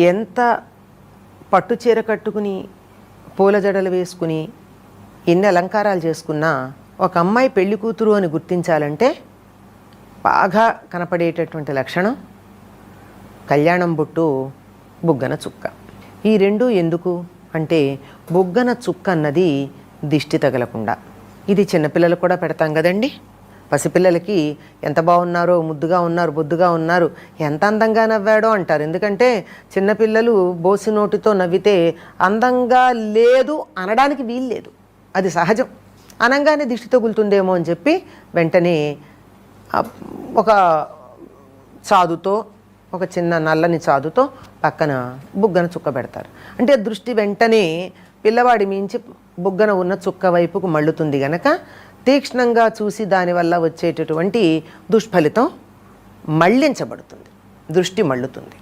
ఎంత పట్టు చీర కట్టుకుని పూల జడలు వేసుకుని ఎన్ని అలంకారాలు చేసుకున్నా ఒక అమ్మాయి పెళ్ళి కూతురు అని గుర్తించాలంటే బాగా కనపడేటటువంటి లక్షణం కళ్యాణం బొట్టు బుగ్గన చుక్క. ఈ రెండు ఎందుకు? అంటే బుగ్గన చుక్క అన్నది దిష్టి తగలకుండా. ఇది చిన్నపిల్లలు కూడా పెడతాం కదండి? పసిపిల్లలకి ఎంత బాగున్నారో ముద్దుగా ఉన్నారు బొద్దుగా ఉన్నారు ఎంత అందంగా నవ్వాడో అంటారు. ఎందుకంటే చిన్నపిల్లలు బోసి నోటితో నవ్వితే అందంగా లేదు అనడానికి వీల్లేదు అది సహజం. అనంగానే దిష్టి తగులుతుందేమో అని చెప్పి వెంటనే ఒక చాదుతో ఒక చిన్న నల్లని చాదుతో పక్కన బుగ్గన చుక్క పెడతారు. అంటే దృష్టి వెంటనే పిల్లవాడి మించి బుగ్గన ఉన్న చుక్క వైపుకు మళ్ళుతుంది గనక తీక్ష్ణంగా చూసి దానివల్ల వచ్చేటటువంటి దుష్ఫలితం మళ్ళించబడుతుంది దృష్టి మళ్ళుతుంది.